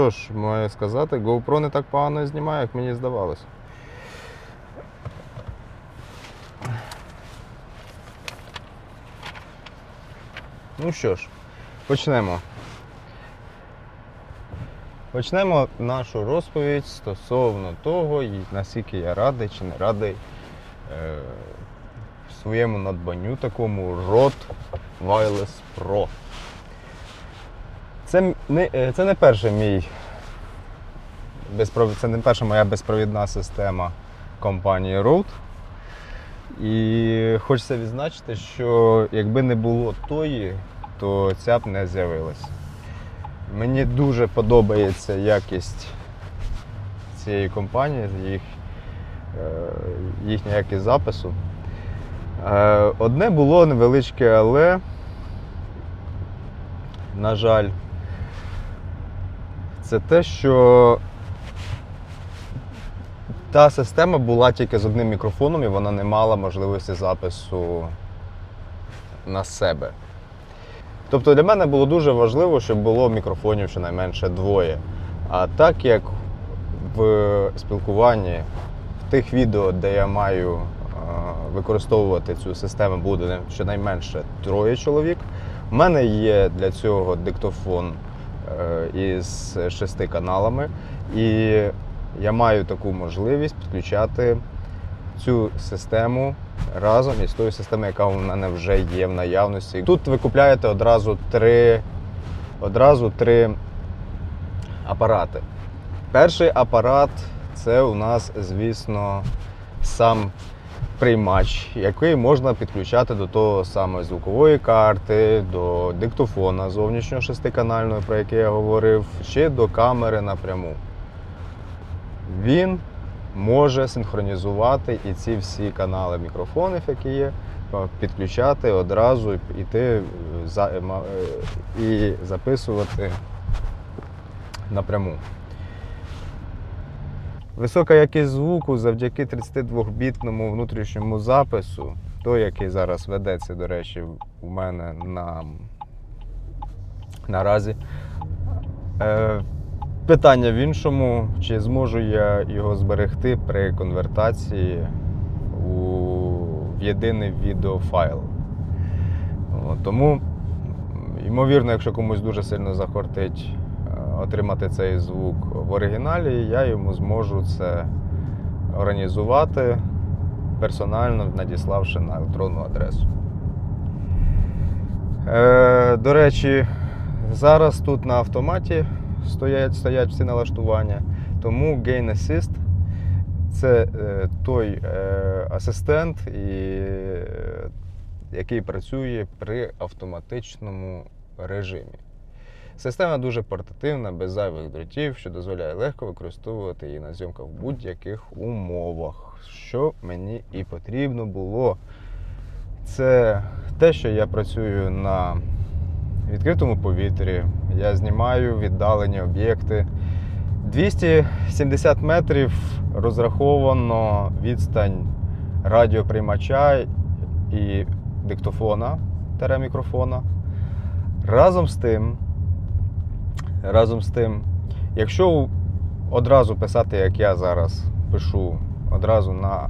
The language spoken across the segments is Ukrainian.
що ж маю сказати, GoPro не так погано знімає, як мені здавалося. Ну що ж, почнемо. Почнемо нашу розповідь стосовно того, наскільки я радий чи не радий е, своєму надбанню такому Rode Wireless Pro. Не, е, це не перший мій безпровід, це не перша моя безпровідна система компанії Rode. І хочеться відзначити, що якби не було тої, то ця б не з'явилася. Мені дуже подобається якість цієї компанії, їх, е, їхня якість запису. Е, Одне було невеличке, але, на жаль, це те, що та система була тільки з одним мікрофоном і вона не мала можливості запису на себе. Тобто для мене було дуже важливо, щоб було мікрофонів щонайменше двоє. А так як в спілкуванні, в тих відео, де я маю е, використовувати цю систему, буде щонайменше троє чоловік. У мене є для цього диктофон із шести каналами, і я маю таку можливість підключати цю систему разом із тою системою, яка у мене вже є в наявності. Тут ви купляєте одразу три, одразу три апарати. Перший апарат це у нас, звісно, сам приймач, який можна підключати до того самої звукової карти, до диктофона зовнішнього шестиканального, про який я говорив, ще до камери напряму. Він може синхронізувати і ці всі канали мікрофонів, які є, підключати одразу і йти за, е, е, і записувати напряму. Висока якість звуку завдяки 32-бітному внутрішньому запису, той, який зараз ведеться, до речі, у мене на наразі. Е, питання в іншому, чи зможу я його зберегти при конвертації у, в єдиний відеофайл. Тому, ймовірно, якщо комусь дуже сильно захотить е, отримати цей звук в оригіналі, я йому зможу це організувати персонально, надіславши на електронну адресу. Е, до речі, зараз тут на автоматі стоять, стоять всі налаштування, тому Gain Assist це е, той е, асистент, і, е, який працює при автоматичному режимі. Система дуже портативна, без зайвих дротів, що дозволяє легко використовувати її на зйомках в будь-яких умовах, що мені і потрібно було. Це те, що я працюю на відкритому повітрі, я знімаю віддалені об'єкти. 270 метрів розраховано відстань радіоприймача і диктофона мікрофона. Разом з тим, разом з тим, якщо одразу писати, як я зараз пишу, одразу на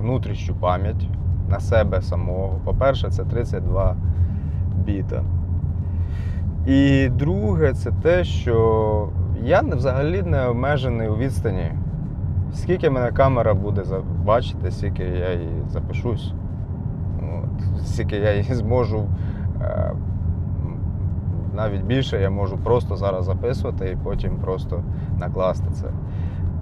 внутрішню пам'ять, на себе самого, по-перше, це 32 біта. І друге, це те, що я взагалі не обмежений у відстані. Скільки мене камера буде бачити, скільки я її запишусь. От, скільки я її зможу. Навіть більше я можу просто зараз записувати і потім просто накласти це.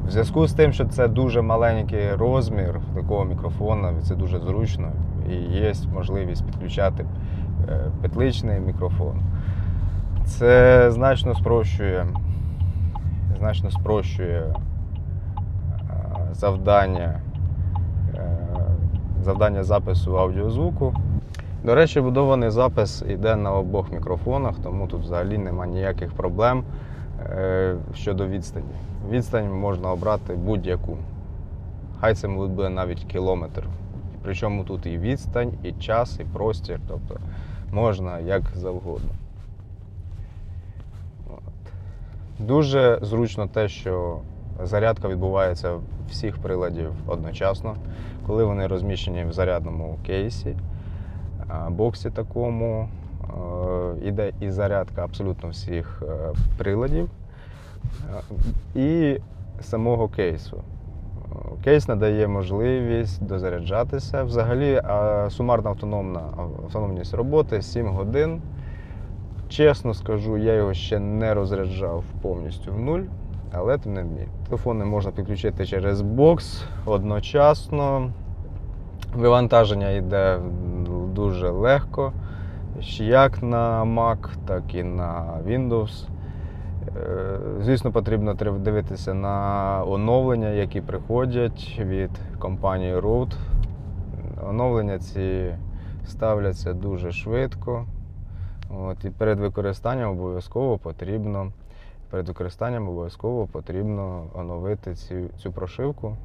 В зв'язку з тим, що це дуже маленький розмір такого мікрофона, це дуже зручно і є можливість підключати е, петличний мікрофон. Це значно спрощує, значно спрощує е, завдання, е, завдання запису аудіозвуку. До речі, будований запис йде на обох мікрофонах, тому тут взагалі нема ніяких проблем е, щодо відстані. Відстань можна обрати будь-яку. Хай це буде навіть кілометр. Причому тут і відстань, і час, і простір. Тобто можна як завгодно. От. Дуже зручно те, що зарядка відбувається всіх приладів одночасно, коли вони розміщені в зарядному кейсі, боксі такому. Іде і зарядка абсолютно всіх е, приладів і самого кейсу. Кейс надає можливість дозаряджатися. Взагалі, сумарна автономна автономність роботи 7 годин. Чесно скажу, я його ще не розряджав повністю в нуль, але тим не мені. Телефони можна підключити через бокс одночасно. Вивантаження йде дуже легко, як на Mac, так і на Windows. Е, Звісно, потрібно дивитися на оновлення, які приходять від компанії Road. Оновлення ці ставляться дуже швидко. От, і перед використанням обов'язково потрібно перед використанням обов'язково потрібно оновити цю, цю прошивку.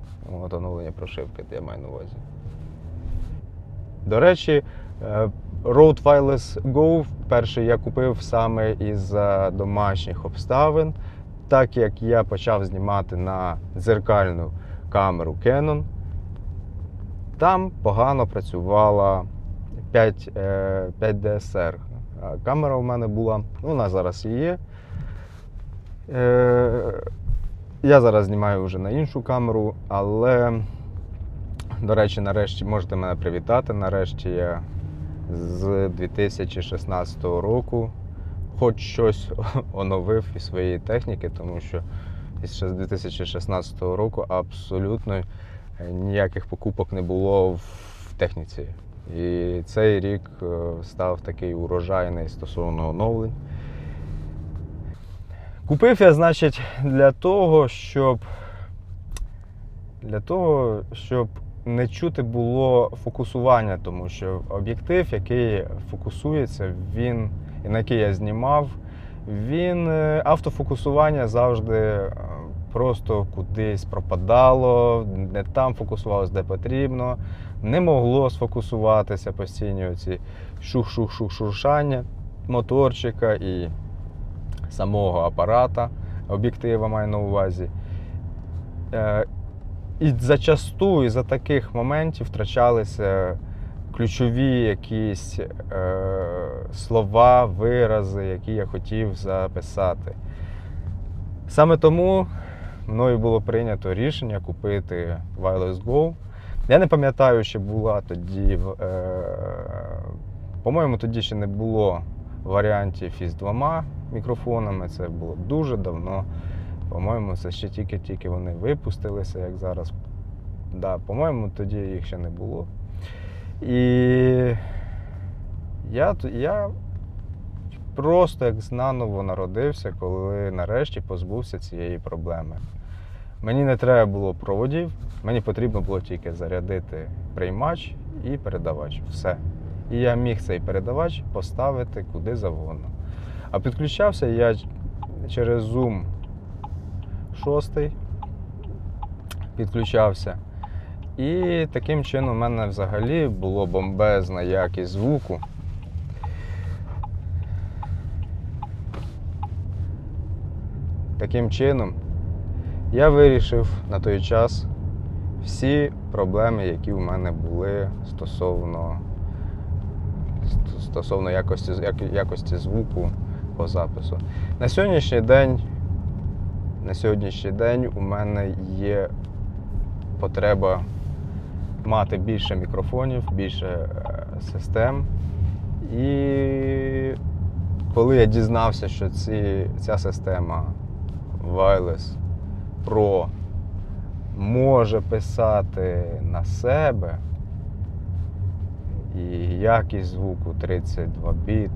От, оновлення прошивки, я маю на увазі. До речі, е, Road Wireless Go перший я купив саме із-за домашніх обставин, так як я почав знімати на дзеркальну камеру Canon, там погано працювала 5, е, 5 DSR. Камера у мене була, ну, вона зараз і є. Е, Я зараз знімаю вже на іншу камеру, але, до речі, нарешті можете мене привітати. Нарешті я з 2016 року хоч щось оновив із своєї техніки, тому що з 2016 року абсолютно ніяких покупок не було в техніці. І цей рік е, став такий урожайний стосовно оновлень. Купив я, значить, для того, щоб для того, щоб не чути було фокусування, тому що об'єктив, який фокусується, він на який я знімав, він е, автофокусування завжди е, просто кудись пропадало, не там фокусувалось, де потрібно, не могло сфокусуватися постійні оці шух-шух-шух-шуршання моторчика і самого апарата, об'єктива маю на увазі. І зачасту із-за таких моментів втрачалися ключові якісь е, слова, вирази, які я хотів записати. Саме тому мною було прийнято рішення купити Wireless Go. Я не пам'ятаю, що була тоді. Е, по-моєму, тоді ще не було варіантів із двома мікрофонами. Це було дуже давно. По-моєму, це ще тільки-тільки вони випустилися, як зараз. Да, по-моєму, тоді їх ще не було. І я, я просто як знаново народився, коли нарешті позбувся цієї проблеми. Мені не треба було проводів, мені потрібно було тільки зарядити приймач і передавач. Все. І я міг цей передавач поставити куди завгодно. А підключався я через Zoom 6, підключався. І таким чином в мене взагалі було бомбезна якість звуку. Таким чином, я вирішив на той час всі проблеми, які в мене були стосовно, стосовно якості, якості звуку по запису. На сьогоднішній день, на сьогоднішній день у мене є потреба мати більше мікрофонів, більше е, систем. І коли я дізнався, що ці, ця система Wireless Pro може писати на себе, і якість звуку 32 біт,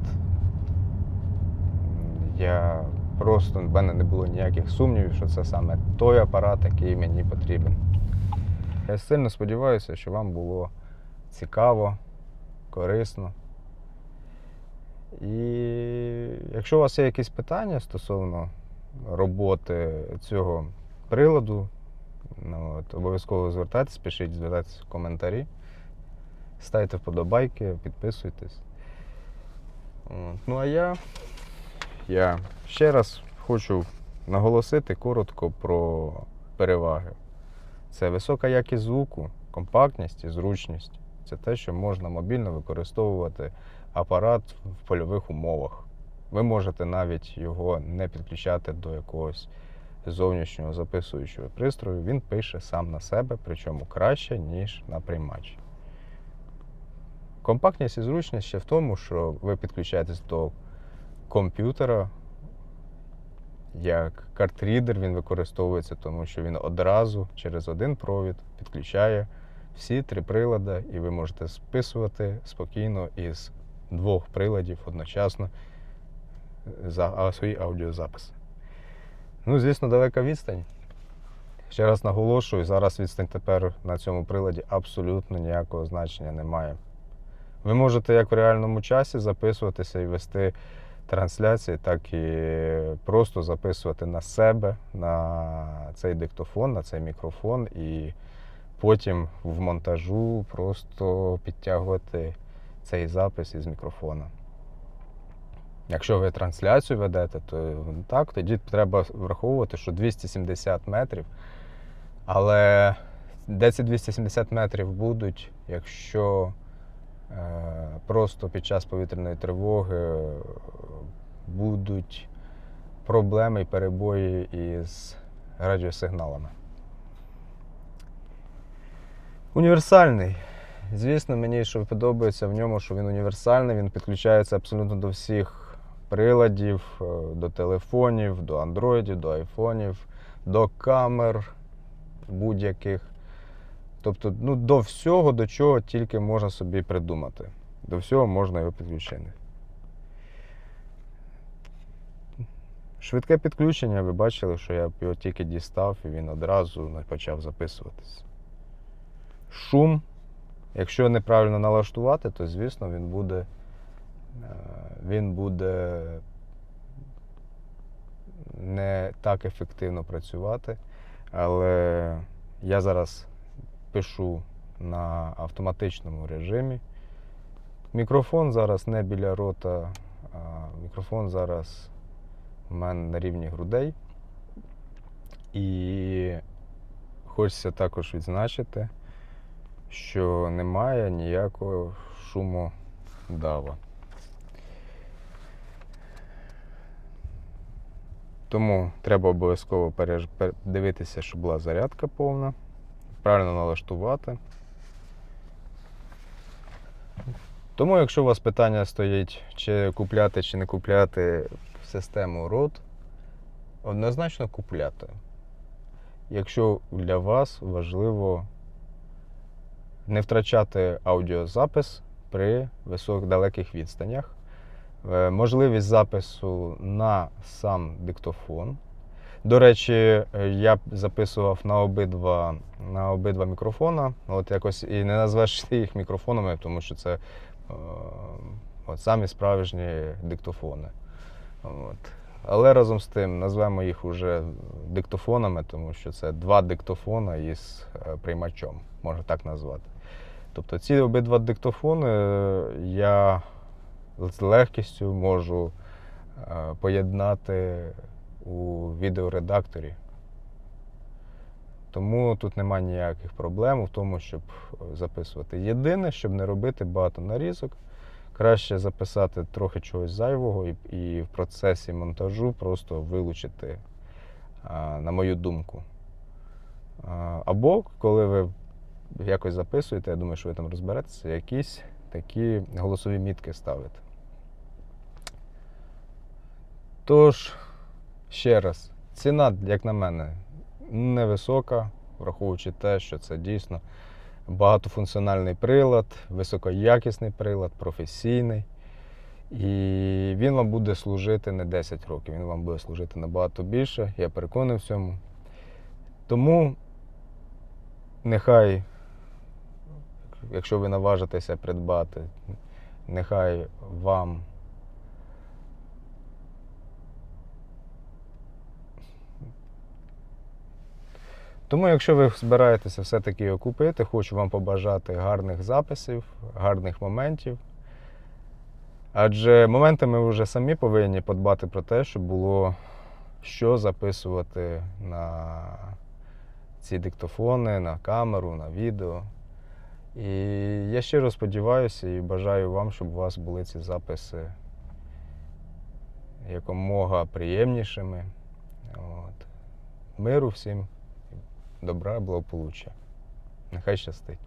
я просто в мене не було ніяких сумнівів, що це саме той апарат, який мені потрібен. Я сильно сподіваюся, що вам було цікаво, корисно. І якщо у вас є якісь питання стосовно роботи цього приладу, ну, от, обов'язково звертайтесь, пишіть, звертайтесь в коментарі, ставте вподобайки, підписуйтесь. От. Ну а я, я ще раз хочу наголосити коротко про переваги. Це висока якість звуку, компактність і зручність. Це те, що можна мобільно використовувати апарат в польових умовах. Ви можете навіть його не підключати до якогось зовнішнього записуючого пристрою. Він пише сам на себе, причому краще, ніж на приймач. Компактність і зручність ще в тому, що ви підключаєтесь до комп'ютера. Як картрідер він використовується, тому що він одразу через один провід підключає всі три прилади, і ви можете списувати спокійно із двох приладів одночасно за а, свої аудіозаписи. Ну, звісно, далека відстань. Ще раз наголошую, зараз відстань тепер на цьому приладі абсолютно ніякого значення не має. Ви можете як в реальному часі записуватися і вести трансляції, так і просто записувати на себе, на цей диктофон, на цей мікрофон, і потім в монтажу просто підтягувати цей запис із мікрофона. Якщо ви трансляцію ведете, то так, тоді треба враховувати, що 270 метрів. Але де ці 270 метрів будуть, якщо просто під час повітряної тривоги е, будуть проблеми і перебої із радіосигналами. Універсальний. Звісно, мені що подобається в ньому, що він універсальний, він підключається абсолютно до всіх приладів, е, до телефонів, до андроїдів, до айфонів, до камер будь-яких. Тобто, ну, до всього, до чого тільки можна собі придумати. До всього можна його підключити. Швидке підключення, ви бачили, що я його тільки дістав і він одразу почав записуватись. Шум, якщо неправильно налаштувати, то звісно він буде, е, він буде не так ефективно працювати. Але я зараз пишу на автоматичному режимі. Мікрофон зараз не біля рота, а мікрофон зараз у мене на рівні грудей. І хочеться також відзначити, що немає ніякого шуму дава. Тому треба обов'язково дивитися, щоб була зарядка повна, правильно налаштувати. Тому, якщо у вас питання стоїть, чи купляти, чи не купляти систему ROD, однозначно купляти. Якщо для вас важливо не втрачати аудіозапис при високих далеких відстанях, Е, можливість запису на сам диктофон. До речі, е, я записував на обидва, на обидва мікрофона. От якось і не назвеш їх мікрофонами, тому що це от самі справжні диктофони. От. Але разом з тим назвемо їх уже диктофонами, тому що це два диктофона із е, приймачом, можна так назвати. Тобто ці обидва диктофони е, я з легкістю можу е, поєднати у відеоредакторі. Тому тут немає ніяких проблем в тому, щоб записувати. Єдине, щоб не робити багато нарізок, краще записати трохи чогось зайвого і, і в процесі монтажу просто вилучити, на мою думку. Або коли ви якось записуєте, я думаю, що ви там розберетеся, якісь такі голосові мітки ставити. Тож, ще раз, ціна, як на мене, невисока, враховуючи те, що це дійсно багатофункціональний прилад, високоякісний прилад, професійний. І він вам буде служити не 10 років, він вам буде служити набагато більше, я переконаний в цьому. Тому нехай, якщо ви наважитеся придбати, нехай вам Тому, якщо ви збираєтеся все-таки його купити, хочу вам побажати гарних записів, гарних моментів. Адже моментами ви вже самі повинні подбати про те, щоб було що записувати на ці диктофони, на камеру, на відео. І я щиро сподіваюся і бажаю вам, щоб у вас були ці записи якомога приємнішими. От. Миру всім, добра, благополуччя. Нехай щастить.